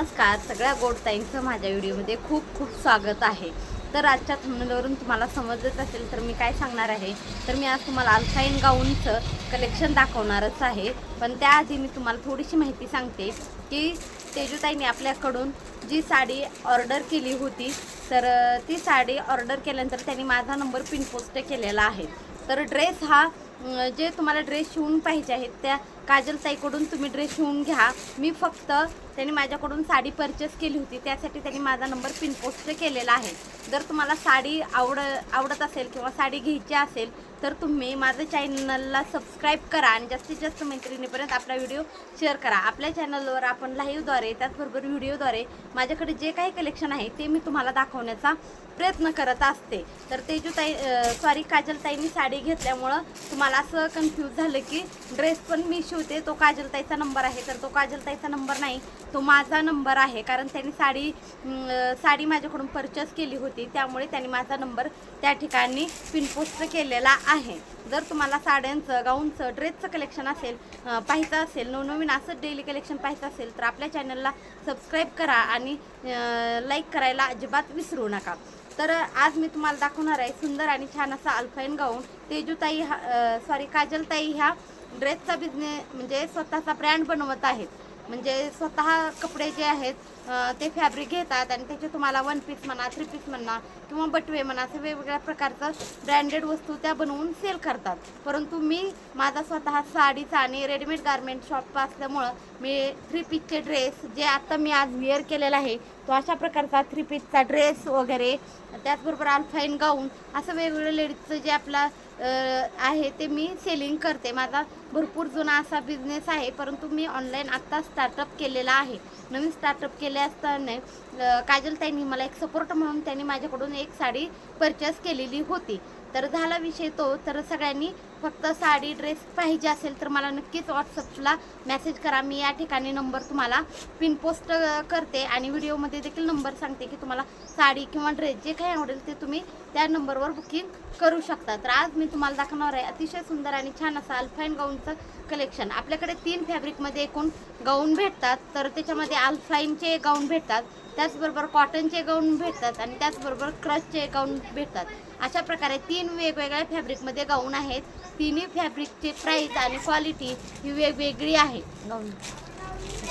नमस्कार. सगळ्या गोडताईंचं माझ्या व्हिडिओमध्ये खूप खूप स्वागत आहे. तर आजच्या थंबनेलवरून तुम्हाला समजत असेल तर मी काय सांगणार आहे? तर मी आज तुम्हाला अल्फाईन गाऊनचं कलेक्शन दाखवणारच आहे. पण त्याआधी मी तुम्हाला थोडीशी माहिती सांगते की तेजूताईने आपल्याकडून जी साडी ऑर्डर केली होती तर ती साडी ऑर्डर केल्यानंतर त्यांनी माझा नंबर पिनपोस्ट केलेला आहे. तर ड्रेस हा जे तुम्हाला ड्रेस शिवून पाहिजे आहेत त्या काजलताईकडून तुम्ही ड्रेस शिवून घ्या. मी फक्त त्यांनी माझ्याकडून साडी परचेस केली होती त्यासाठी त्यांनी माझा नंबर पिनपोस्ट केलेला आहे. जर तुम्हाला साडी आवड आवडत असेल किंवा साडी घ्यायची असेल तर तुम्ही माझ्या चॅनलला सबस्क्राईब करा आणि जास्तीत जास्त मैत्रिणीपर्यंत आपला व्हिडिओ शेअर करा. आपल्या चॅनलवर आपण लाईव्हद्वारे त्याचबरोबर व्हिडिओद्वारे माझ्याकडे जे काही कलेक्शन आहे ते मी तुम्हाला दाखवण्याचा प्रयत्न करत असते. तर तेजूताई सॉरी काजलताईंनी साडी घेतल्यामुळं तुम्हाला असं कन्फ्यूज झालं की ड्रेस पण मी शिवते तो काजलताईचा नंबर आहे. तर तो काजलताईचा नंबर नाही तो माझा नंबर आहे. कारण त्यांनी साडी साडी माझ्याकडून परचेस केली होती. त्यामुळे त्यांनी माझा नंबर त्या ठिकाणी पिनपोस्ट केलेला आहे. जर तुम्हाला साड्यांचं गाऊनचं ड्रेसचं कलेक्शन असेल पाहायचं असेल नवनवीन असं डेली कलेक्शन पाहायचं असेल तर आपल्या चॅनलला सबस्क्राईब करा आणि लाईक करायला अजिबात विसरू नका. तर आज मी तुम्हाला दाखवणार आहे सुंदर आणि छान असा अल्फाईन गाऊन. तेजूताई हा सॉरी काजलताई ह्या ड्रेसचा बिझनेस म्हणजे स्वतःचा ब्रँड बनवत आहेत. म्हणजे स्वतः कपडे जे आहेत ते फॅब्रिक घेतात आणि त्याचे तुम्हाला वन पीस म्हणा थ्री पीस म्हणा किंवा बटवे म्हणा असं वेगवेगळ्या प्रकारचं ब्रँडेड वस्तू त्या बनवून सेल करतात. परंतु मी माझा स्वतः साडीचा आणि रेडीमेड गारमेंट शॉप असल्यामुळं मी थ्री पीसचे ड्रेस जे आत्ता मी आज वेअर केलेला आहे तो अशा प्रकारचा थ्री पीसचा ड्रेस वगैरे त्याचबरोबर अल्फाईन गाऊन असं वेगवेगळ्या लेडीजचं जे आपला आहे ते मी सेलिंग करते. माझा भरपूर जुना असा बिझनेस आहे परंतु मी ऑनलाईन आत्ता स्टार्टअप केलेला आहे. नवीन स्टार्टअप केले असताना काजल त्यांनी मला एक सपोर्ट म्हणून त्यांनी माझ्याकडून एक साडी परचेस केलेली होती. तर झाला विषय तो. तर सगळ्यांनी फक्त साडी ड्रेस पाहिजे असेल तर मला नक्कीच व्हॉट्सअपला मेसेज करा. मी या ठिकाणी नंबर तुम्हाला पिन पोस्ट करते आणि व्हिडिओमध्ये देखील नंबर सांगते की तुम्हाला साडी किंवा ड्रेस जे काही आवडेल ते तुम्ही त्या नंबरवर बुकिंग करू शकता. तर आज मी तुम्हाला दाखवणार आहे अतिशय सुंदर आणि छान असा अल्फाईन गाऊन गाऊनचं कलेक्शन आपल्याकडे तीन फॅब्रिकमध्ये एकूण गाऊन भेटतात. तर त्याच्यामध्ये अल्फाईनचे गाऊन भेटतात. त्याचबरोबर कॉटनचे गाऊन भेटतात आणि त्याचबरोबर क्रशचे गाऊन भेटतात. अशा प्रकारे तीन वेगवेगळ्या फॅब्रिकमध्ये गाऊन आहेत. तिन्ही फॅब्रिकची प्राईस आणि क्वालिटी ही वेगवेगळी आहे. गाऊन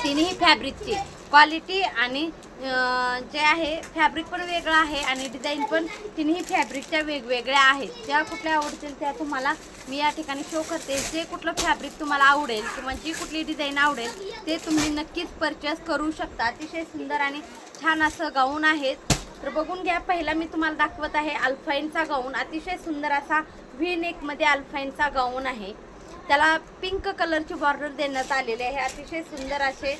तिन्ही फॅब्रिकची क्वालिटी आणि जे आहे फॅब्रिक पण वेगळं आहे आणि डिझाईन पण तिन्ही फॅब्रिकच्या वेगवेगळ्या आहेत. ज्या कुठल्या आवडतील त्या तुम्हाला मी या ठिकाणी शो करते. जे कुठलं फॅब्रिक तुम्हाला आवडेल किंवा जी कुठली डिझाईन आवडेल ते तुम्ही नक्कीच परचेस करू शकता. अतिशय सुंदर आणि छान असं गाऊन आहेत तर बघून घ्या पहिला मी तुम्हाला दाखवत आहे अल्फाईनचा गाऊन अतिशय सुंदर असा व्ही नेकमध्ये अल्फाईनचा गाऊन आहे. त्याला पिंक कलरची बॉर्डर देण्यात आलेली आहे. अतिशय सुंदर असे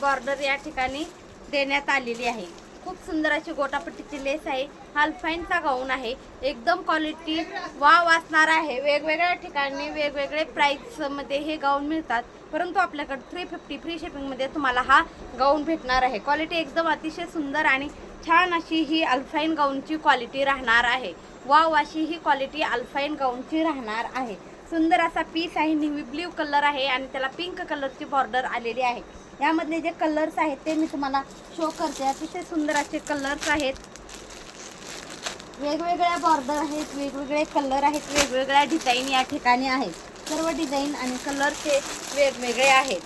बॉर्डर या ठिकाणी देण्यात आलेली आहे. खूप सुंदर अशी गोटापट्टीची लेस आहे. हा अल्फाईनचा गाऊन आहे. एकदम क्वालिटी वाव वाचणार आहे. वेगवेगळ्या ठिकाणी वेगवेगळे प्राईसमध्ये हे गाऊन मिळतात. परंतु आपल्याकडे थ्री फिफ्टी फ्री शिपिंगमध्ये तुम्हाला हा गाऊन भेटणार आहे. क्वालिटी एकदम अतिशय सुंदर आणि छान अशी ही अल्फाईन गाऊनची क्वालिटी राहणार आहे. वाव अशी ही क्वालिटी अल्फाईन गाऊनची राहणार आहे. सुंदर असा पीस आहे. निव्ही ब्ल्यू कलर आहे आणि त्याला पिंक कलरची बॉर्डर आलेली आहे. यामधले जे कलर्स आहेत ते मी तुम्हाला शो करते. अतिशय सुंदर असे कलर्स आहेत. वेगवेगळ्या बॉर्डर आहेत वेगवेगळे कलर आहेत वेगवेगळ्या डिझाईन या ठिकाणी आहेत. सर्व डिझाईन आणि कलरचे वेगवेगळे आहेत.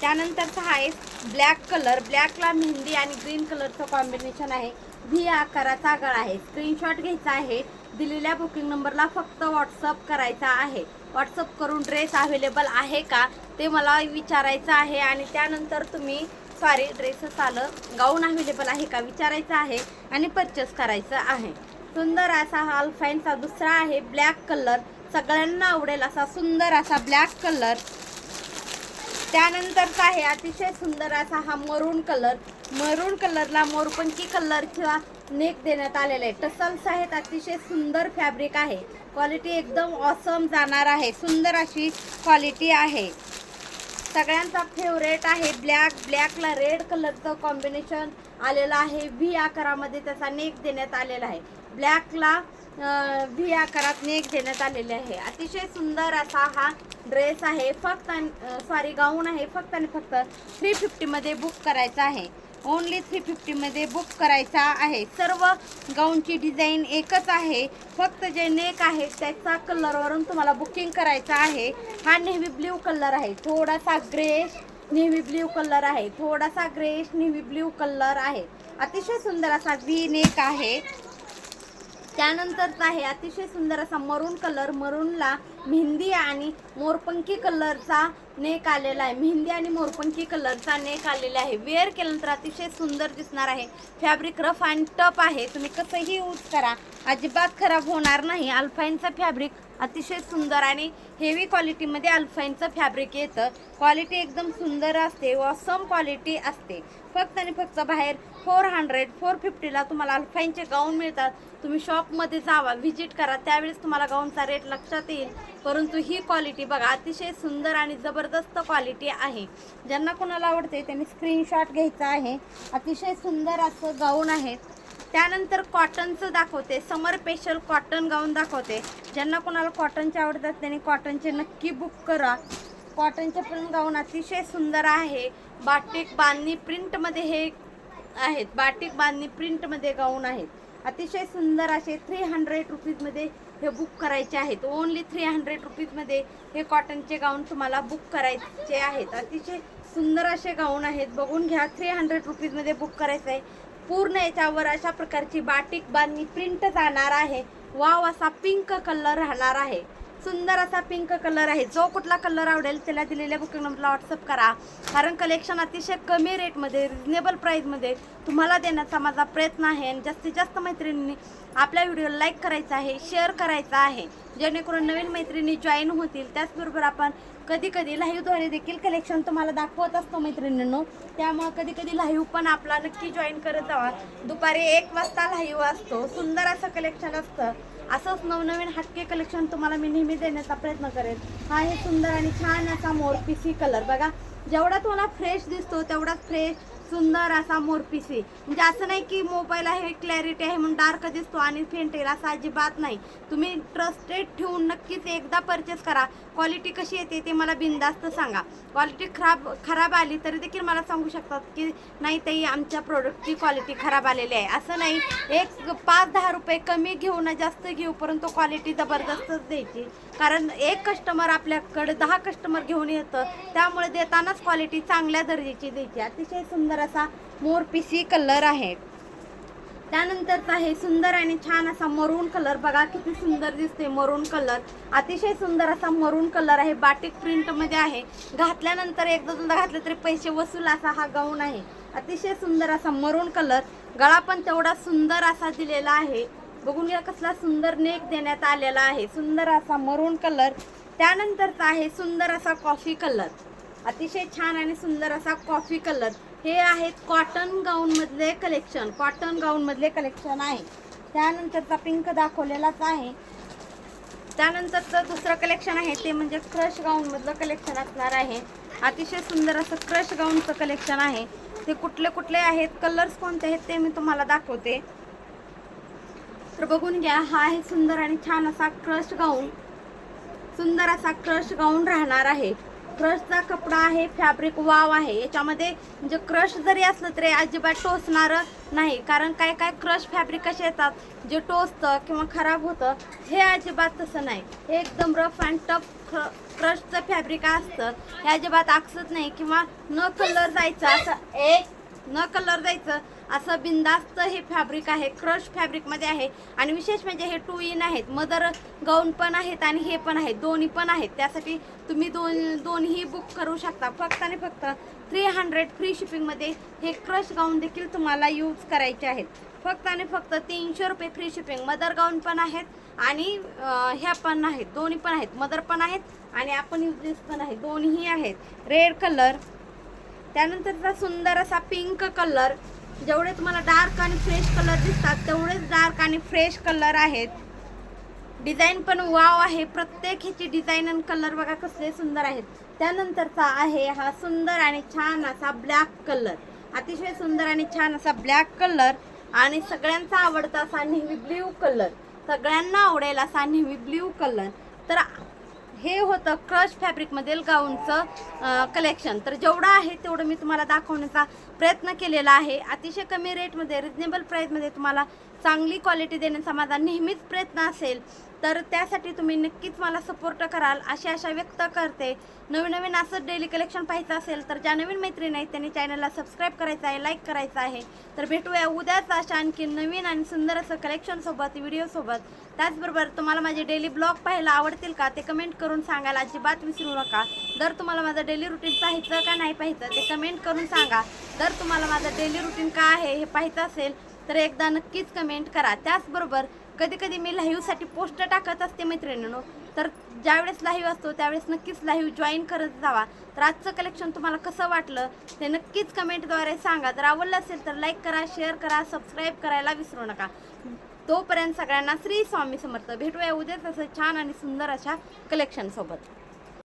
त्यानंतरचा हा आहे ब्लॅक कलर ब्लॅकला मेहंदी आणि ग्रीन कलरचं कॉम्बिनेशन आहे. व्ही आकाराचा गळा आहे. स्क्रीनशॉट घ्यायचा आहे. दिलेल्या बुकिंग नंबरला फक्त व्हॉट्सअप करायचा आहे. व्हॉट्सअप करून ड्रेस अवेलेबल आहे का? ते मला विचारायचं आहे आणि त्यानंतर तुम्ही सॉरी ड्रेसच आलं गाऊन अवेलेबल आहे का विचारायचं आहे आणि परचेस करायचं आहे. सुंदर असा हा अल्फाईनचा दुसरा आहे ब्लॅक कलर सगळ्यांना आवडेल असा सुंदर असा ब्लॅक कलर त्यानंतरचा आहे अतिशय सुंदर असा हा मरून कलर मरून कलरला मोरपंखी कलरचा नेक देण्यात आलेला आहे टसल्स आहेत अतिशय सुंदर फॅब्रिक आहे. क्वालिटी एकदम ऑसम जाणार आहे. सुंदर अशी क्वालिटी आहे. सगळ्यांचा फेवरेट आहे ब्लॅक ब्लॅकला रेड कलरचं कॉम्बिनेशन आलेलं आहे. व्ही आकारामध्ये त्याचा नेक देण्यात आलेला आहे. ब्लॅकला व्ही आकारात नेक देण्यात आलेले आहे. अतिशय सुंदर असा हा ड्रेस आहे. फक्त सॉरी गाऊन आहे. फक्त आणि फक्त थ्री फिफ्टीमध्ये बुक करायचा आहे. ओनली थ्री फिफ्टीमध्ये बुक करायचा आहे. सर्व गाऊनची डिझाईन एकच आहे. फक्त जे नेक आहे त्याचा कलरवरून तुम्हाला बुकिंग करायचं आहे. हा नेव्ही ब्ल्यू कलर आहे. थोडासा ग्रेश नेव्ही ब्ल्यू कलर आहे. थोडासा ग्रेश नेव्ही ब्ल्यू कलर आहे. अतिशय सुंदर असा वी नेक आहे. त्यानंतरचा आहे अतिशय सुंदर असा मरून कलर मरूनला मेहंदी आणि मोरपंखी कलरचा नेक आलेला आहे. मेहंदी आणि मोरपंखी कलरचा नेक आलेला आहे. वेअर केल्यानंतर अतिशय सुंदर दिसणार आहे. फॅब्रिक रफ अँड टप आहे. तुम्ही कसंही यूज करा. अजिबात खराब होणार नाही. अल्फाईनचा फॅब्रिक अतिशय सुंदर आणि हेवी क्वालिटीमध्ये अल्फाईनचं फॅब्रिक येतं. क्वालिटी एकदम सुंदर असते वॉसम क्वालिटी असते. फक्त आणि फक्त बाहेर फोर हंड्रेड फोर फिफ्टीला तुम्हाला अल्फाईनचे गाऊन मिळतात. तुम्ही शॉपमध्ये जावा व्हिजिट करा. त्यावेळेस तुम्हाला गाऊनचा रेट लक्षात येईल. परंतु ही क्वालिटी बघा अतिशय सुंदर आणि जबरदस्त क्वालिटी आहे. ज्यांना कोणाला आवडते त्यांनी स्क्रीनशॉट घ्यायचा आहे. अतिशय सुंदर असं गाऊन आहे. त्यानंतर कॉटनचं दाखवते. समर स्पेशल कॉटन गाऊन दाखवते. ज्यांना कोणाला कॉटनचे आवडतात त्यांनी कॉटनचे नक्की बुक करा. कॉटनचे पण गाऊन अतिशय सुंदर आहे. बाटिक बांधणी प्रिंटमध्ये हे आहेत. बाटिक बांधणी प्रिंटमध्ये गाऊन आहेत. अतिशय सुंदर असे थ्री हंड्रेड रुपीजमध्ये हे बुक करायचे आहेत. ओनली थ्री हंड्रेड रुपीजमध्ये हे कॉटनचे गाऊन तुम्हाला बुक करायचे आहेत. अतिशय सुंदर असे गाऊन आहेत. बघून घ्या थ्री हंड्रेड रुपीजमध्ये बुक करायचं आहे पूर्ण याच्यावर अशा प्रकारची बाटिक बांधणी प्रिंट जाणार आहे. वाव असा पिंक कलर राहणार आहे. सुंदर असा पिंक कलर आहे. जो कुठला कलर आवडेल त्याला दिलेल्या बुकिंग नंबरला व्हॉट्सअप करा. कारण कलेक्शन अतिशय कमी रेटमध्ये रिजनेबल प्राईजमध्ये तुम्हाला देण्याचा माझा प्रयत्न आहे. आणि जास्तीत जास्त मैत्रिणींनी आपल्या व्हिडिओला लाईक करायचा आहे शेअर करायचा आहे. जेणेकरून नवीन मैत्रिणी जॉईन होतील. त्याचबरोबर आपण कधी कधी लाईव्हद्वारे देखील कलेक्शन तुम्हाला दाखवत असतो मैत्रिणींनो. त्यामुळं कधी कधी लाईव्ह पण आपला नक्की जॉईन करत जावा. दुपारी एक वाजता लाईव्ह असतो. सुंदर असं कलेक्शन असतं. असंच नवनवीन हटके कलेक्शन तुम्हाला मी नेहमी देण्याचा प्रयत्न करेन. हा हे सुंदर आणि छान असा मोरपिसी कलर बघा जेवढा तुम्हाला फ्रेश दिसतो तेवढाच फ्रेश सुंदर असा मोरपिसी. म्हणजे असं नाही की मोबाईल आहे क्लॅरिटी आहे म्हणून डार्क दिसतो आणि फेंट येईल असं अजिबात नाही. तुम्ही ट्रस्टेड ठेवून नक्कीच एकदा परचेस करा. क्वालिटी कशी येते ते मला बिंदास्त सांगा. क्वालिटी खराब खराब आली तरी देखील मला सांगू शकतात की नाही ताई आमच्या प्रोडक्टची क्वालिटी खराब आलेली आहे. असं नाही. एक पाच दहा रुपये कमी घेऊ ना जास्त घेऊ परंतु क्वालिटी जबरदस्तच द्यायची. कारण एक कस्टमर आपल्याकडे दहा कस्टमर घेऊन येतं त्यामुळे देतानाच क्वालिटी चांगल्या दर्जाची द्यायची. अतिशय सुंदर असा मोर पिसी कलर आहे. त्यानंतरचा आहे सुंदर आणि छान असा मरून कलर. बघा किती सुंदर दिसते मरून कलर. अतिशय सुंदर असा मरून कलर आहे. बाटिक प्रिंटमध्ये आहे. घातल्यानंतर एकदा दोनदा घातले तरी पैसे वसूल असा हा गाऊन आहे. अतिशय सुंदर असा मरून कलर. गळा पण तेवढा सुंदर असा दिलेला आहे. बघून घ्या कसला सुंदर नेक देण्यात आलेला आहे. सुंदर असा मरून कलर त्यानंतरचा आहे सुंदर असा कॉफी कलर अतिशय छान आणि सुंदर असा कॉफी कलर हे आहेत कॉटन गाऊनमधले कलेक्शन कॉटन गाऊनमधले कलेक्शन आहे. त्यानंतरचा पिंक दाखवलेलाच आहे. त्यानंतरचं दुसरं कलेक्शन आहे ते म्हणजे क्रश गाऊनमधलं कलेक्शन असणार आहे. अतिशय सुंदर असं क्रश गाऊनचं कलेक्शन आहे. ते कुठले कुठले आहेत? कलर्स कोणते आहेत ते मी तुम्हाला दाखवते. तर बघून घ्या हा आहे सुंदर आणि छान असा क्रश गाऊन सुंदर असा क्रश गाऊन राहणार आहे. क्रशचा कपडा आहे फॅब्रिक वाव आहे. याच्यामध्ये म्हणजे क्रश जरी असलं तरी अजिबात टोचणारं नाही. कारण काय काय क्रश फॅब्रिक कसे येतात? जे टोचतं किंवा खराब होतं हे अजिबात तसं नाही. हे एकदम रफ अँड टफ क्र क्रशचं फॅब्रिक असतं. हे अजिबात आकसत नाही. किंवा न कलर जायचं असं एक न कलर जायचं असं बिंदास्त हे फॅब्रिक आहे क्रश फॅब्रिकमध्ये आहे. आणि विशेष म्हणजे हे टू इन आहेत. मदर गाऊन पण आहेत आणि हे पण आहेत. दोन्ही पण आहेत. त्यासाठी तुम्ही दोन दोन्ही बुक करू शकता. फक्त आणि फक्त थ्री हंड्रेड फ्री शिपिंगमध्ये हे क्रश गाऊन देखील तुम्हाला यूज करायचे आहेत. फक्त आणि फक्त तीनशे रुपये फ्री शिपिंग मदर गाऊन पण आहेत आणि ह्या पण आहेत. दोन्ही पण आहेत. मदर पण आहेत आणि आपण युजेस पण आहेत दोन्ही आहेत. रेड कलर त्यानंतरचा सुंदर असा पिंक कलर जेवढे तुम्हाला डार्क आणि फ्रेश कलर दिसतात तेवढेच डार्क आणि फ्रेश कलर आहेत. डिझाईन पण वाव आहे. प्रत्येक ह्याची डिझाईन आणि कलर बघा कसले सुंदर आहेत. त्यानंतरचा आहे हा सुंदर आणि छान असा ब्लॅक कलर अतिशय सुंदर आणि छान असा ब्लॅक कलर आणि सगळ्यांचा आवडता असा नेव्ही ब्ल्यू कलर सगळ्यांना आवडेल असा नेहमी ब्ल्यू कलर तर हे होतं क्रश फॅब्रिकमधील गाऊनचं कलेक्शन तर जेवढं आहे तेवढं मी तुम्हाला दाखवण्याचा प्रयत्न केलेला आहे. अतिशय कमी रेटमध्ये रिजनेबल प्राईजमध्ये तुम्हाला चांगली क्वालिटी देण्याचा माझा नेहमीच प्रयत्न असेल. तर त्यासाठी तुम्ही नक्कीच मला सपोर्ट कराल अशी आशा व्यक्त करते. नवीन नवीन असं डेली कलेक्शन पाहायचं असेल तर ज्या नवीन मैत्रिणी आहेत त्यांनी चॅनलला सबस्क्राईब करायचं आहे लाईक करायचं आहे. तर भेटूया उद्याच अशा आणखी नवीन आणि सुंदर असं कलेक्शनसोबत व्हिडिओसोबत त्याचबरोबर तुम्हाला माझे डेली ब्लॉग पाहायला आवडतील का ते कमेंट करून सांगायला अजिबात विसरू नका. जर तुम्हाला माझं डेली रुटीन पाहायचं का नाही पाहायचं ते कमेंट करून सांगा. जर तुम्हाला माझं डेली रुटीन का आहे हे पाहायचं असेल तर एकदा नक्कीच कमेंट करा. त्याचबरोबर कधी कधी मी लाईव्हसाठी पोस्ट टाकत असते मैत्रिणींनो. तर ज्यावेळेस लाईव्ह असतो त्यावेळेस नक्कीच लाईव्ह जॉईन करत जावा. तर आजचं कलेक्शन तुम्हाला कसं वाटलं ते नक्कीच कमेंटद्वारे सांगा. जर आवडलं असेल तर लाईक करा शेअर करा सबस्क्राईब करायला विसरू नका. तोपर्यंत सगळ्यांना श्री स्वामी समर्थ. भेटूया उद्याच असं छान आणि सुंदर अशा कलेक्शनसोबत